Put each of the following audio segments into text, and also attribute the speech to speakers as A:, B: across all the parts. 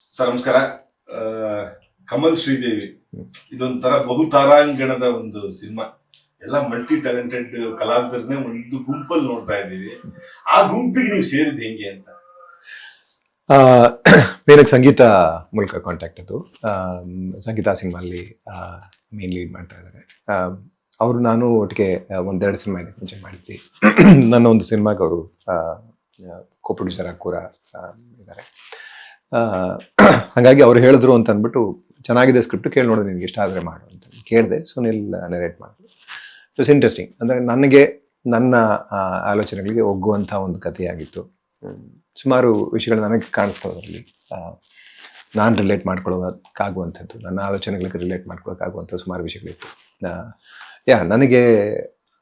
A: Sir ನಮಸ್ಕಾರ ಕಮಲ್ ಶ್ರೀದೇವಿ. ಇದೊಂಥರ ಬಹುತಾರಾಂಗಣದ ಒಂದು ಸಿನಿಮಾ. ಎಲ್ಲ ಮಲ್ಟಿ ಟ್ಯಾಲೆಂಟೆಡ್ ಕಲಾವಿದರನ್ನೇ ಒಂದು ಗುಂಪಲ್ಲಿ ನೋಡ್ತಾ ಇದ್ದೀವಿ. ಆ ಗುಂಪಿಗೆ ನೀವು ಸೇರಿದ ಹೆಂಗೆ ಅಂತ?
B: ಮೇನಕ್ಕೆ ಸಂಗೀತ ಮೂಲಕ ಕಾಂಟ್ಯಾಕ್ಟ್ ಅದು. ಸಂಗೀತಾ ಸಿನಿಮಾ ಸಿನಿಮಾಲ್ಲಿ ಮೇನ್ ಲೀಡ್ ಮಾಡ್ತಾ ಇದ್ದಾರೆ. ಅವರು ನಾನು ಒಟ್ಟಿಗೆ ಒಂದೆರಡು ಸಿನಿಮಾ ಇದಕ್ಕೆ ಮುಂಚೆ ಮಾಡಿದ್ವಿ. ನನ್ನ ಒಂದು ಸಿನಿಮಾಗೆ ಅವರು ಕೋ ಪ್ರೊಡ್ಯೂಸರ್ ಕೂಡ ಇದ್ದಾರೆ. ಹಾಗಾಗಿ ಅವ್ರು ಹೇಳಿದ್ರು ಅಂತ ಅಂದ್ಬಿಟ್ಟು ಚೆನ್ನಾಗಿದೆ ಸ್ಕ್ರಿಪ್ಟ್ ಕೇಳಿ ನೋಡಿದ್ರೆ ನಿನಗೆ ಇಷ್ಟ ಆದರೆ ಮಾಡು ಅಂತ ಕೇಳಿದೆ. ಸುನಿಲ್ ನೆರೇಟ್ ಮಾಡಿದ್ರು. ಇಟ್ಸ್ ಇಂಟ್ರೆಸ್ಟಿಂಗ್ ಅಂದರೆ ನನಗೆ ನನ್ನ ಆಲೋಚನೆಗಳಿಗೆ ಒಗ್ಗುವಂಥ ಒಂದು ಕಥೆಯಾಗಿತ್ತು. ಸುಮಾರು ವಿಷಯಗಳು ನನಗೆ ಕಾಣಿಸ್ತಾವೆ ಅದರಲ್ಲಿ. ನಾನು ರಿಲೇಟ್ ಮಾಡ್ಕೊಳ್ಳೋಕ್ಕಾಗುವಂಥದ್ದು ನನ್ನ ಆಲೋಚನೆಗಳಿಗೆ ರಿಲೇಟ್ ಮಾಡ್ಕೊಳ್ಳೋಕ್ಕಾಗುವಂಥ ಸುಮಾರು ವಿಷಯಗಳಿತ್ತು. ಯಾ, ನನಗೆ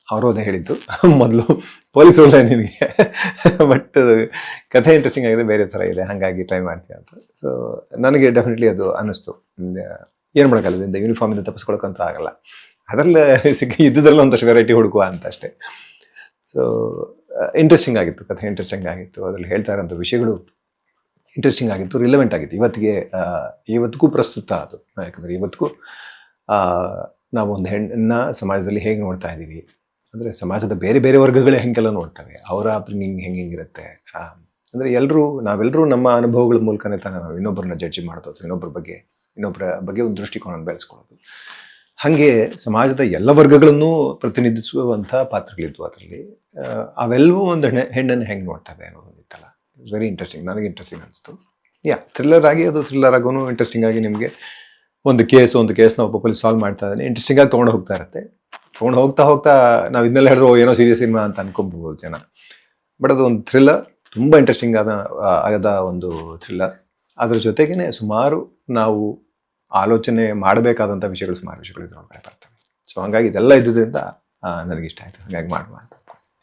B: ಅವರು ಅದೇ ಹೇಳಿದ್ದು. ಮೊದಲು ಪೊಲೀಸ್ ಒಳ್ಳೆ ನಿನಗೆ. ಬಟ್ ಕಥೆ ಇಂಟ್ರೆಸ್ಟಿಂಗ್ ಆಗಿದೆ, ಬೇರೆ ಥರ ಇದೆ. ಹಾಗಾಗಿ ಟ್ರೈ ಮಾಡ್ತೀಯ ಅಂತ. ಸೊ ನನಗೆ ಡೆಫಿನೆಟ್ಲಿ ಅದು ಅನ್ನಿಸ್ತು. ಏನು ಮಾಡೋಕ್ಕಲ್ಲ ಇದರಿಂದ ಯೂನಿಫಾರ್ಮಿಂದ ತಪ್ಪಿಸ್ಕೊಳಕ್ಕಂತೂ ಆಗಲ್ಲ. ಅದರಲ್ಲೇ ಸಿಕ್ಕಿ ಇದ್ದುದ್ರಲ್ಲಿ ಒಂದಷ್ಟು ವೆರೈಟಿ ಹುಡುಕುವ ಅಂತ ಅಷ್ಟೇ. ಸೊ ಇಂಟ್ರೆಸ್ಟಿಂಗ್ ಆಗಿತ್ತು, ಕಥೆ ಇಂಟ್ರೆಸ್ಟಿಂಗ್ ಆಗಿತ್ತು. ಅದರಲ್ಲಿ ಹೇಳ್ತಾ ಇರೋಂಥ ವಿಷಯಗಳು ಇಂಟ್ರೆಸ್ಟಿಂಗ್ ಆಗಿತ್ತು ರಿಲೆವೆಂಟ್ ಆಗಿತ್ತು. ಇವತ್ತಿಗೆ ಇವತ್ತಿಗೂ ಪ್ರಸ್ತುತ ಅದು. ಯಾಕಂದರೆ ಇವತ್ತಿಗೂ ನಾವು ಒಂದು ಹೆಣ್ಣನ್ನ ಸಮಾಜದಲ್ಲಿ ಹೇಗೆ ನೋಡ್ತಾ ಇದ್ದೀವಿ ಅಂದರೆ ಸಮಾಜದ ಬೇರೆ ಬೇರೆ ವರ್ಗಗಳೇ ಹೆಂಗೆಲ್ಲ ನೋಡ್ತವೆ. ಅವರ ಅಪ್ರಿನಿಂಗ್ ಹೆಂಗೆ ಹೆಂಗಿರುತ್ತೆ? ಅಂದರೆ ಎಲ್ಲರೂ ನಾವೆಲ್ಲರೂ ನಮ್ಮ ಅನುಭವಗಳ ಮೂಲಕನೇ ತಾನೇ ನಾವು ಇನ್ನೊಬ್ಬರನ್ನ ಜಡ್ಜ್ ಮಾಡೋದು ಅಥವಾ ಇನ್ನೊಬ್ಬರ ಬಗ್ಗೆ ಇನ್ನೊಬ್ಬರ ಬಗ್ಗೆ ಒಂದು ದೃಷ್ಟಿಕೋನ ಬೆಳೆಸ್ಕೊಳ್ಳೋದು. ಹಾಗೆ ಸಮಾಜದ ಎಲ್ಲ ವರ್ಗಗಳನ್ನು ಪ್ರತಿನಿಧಿಸುವಂಥ ಪಾತ್ರಗಳಿದ್ವು ಅದರಲ್ಲಿ. ಅವೆಲ್ಲವೂ ಒಂದು ಹೆಣ್ಣು ಹೆಣ್ಣನ್ನು ಹೆಂಗೆ ನೋಡ್ತವೆ ಅನ್ನೋದು ಇತ್ತಲ್ಲ ವೆರಿ ಇಂಟ್ರೆಸ್ಟಿಂಗ್ ನನಗೆ ಇಂಟ್ರೆಸ್ಟಿಂಗ್ ಅನಿಸ್ತು. ಯಾ ಥ್ರಿಲ್ಲರ್ ಆಗಿ ಅದು ಥ್ರಿಲ್ಲರ್ ಆಗೋನು ಇಂಟ್ರೆಸ್ಟಿಂಗ್ ಆಗಿ ನಿಮಗೆ ಒಂದು ಕೇಸ್ ಒಂದು ಕೇಸ್ನ ಒಬ್ಬ ಸಾಲ್ವ್ ಮಾಡ್ತಾ ಇದ್ದಾನೆ. ಇಂಟ್ರೆಸ್ಟಿಂಗ್ ಆಗಿ ತೊಗೊಂಡು ಹೋಗ್ತಾ ಇರುತ್ತೆ. ತೊಗೊಂಡು ಹೋಗ್ತಾ ಹೋಗ್ತಾ ನಾವು ಇದನ್ನೆಲ್ಲ ಹೇಳಿದ್ರು ಏನೋ ಸೀರಿಯಸ್ ಸಿನಿಮಾ ಅಂತ ಅನ್ಕೊಬೋದು ಜನ. ಬಟ್ ಅದು ಒಂದು ಥ್ರಿಲ್ಲರ್ ತುಂಬ ಇಂಟ್ರೆಸ್ಟಿಂಗ್ ಆದ ಆಗದ ಒಂದು ಥ್ರಿಲ್ಲರ್ ಅದ್ರ ಜೊತೆಗೇನೆ ಸುಮಾರು ನಾವು ಆಲೋಚನೆ ಮಾಡಬೇಕಾದಂಥ ವಿಷಯಗಳು ಸುಮಾರು ವಿಷಯಗಳು ಇದ್ರೊಳಗಡೆ ಬರ್ತವೆ ಸೊ ಹಂಗಾಗಿ ಇದೆಲ್ಲ ಇದ್ದಿದ್ದರಿಂದ ಆ, ನನಗೆ ಇಷ್ಟ ಆಯಿತು. ಹಾಗಾಗಿ ಮಾಡುವ ಅಂತ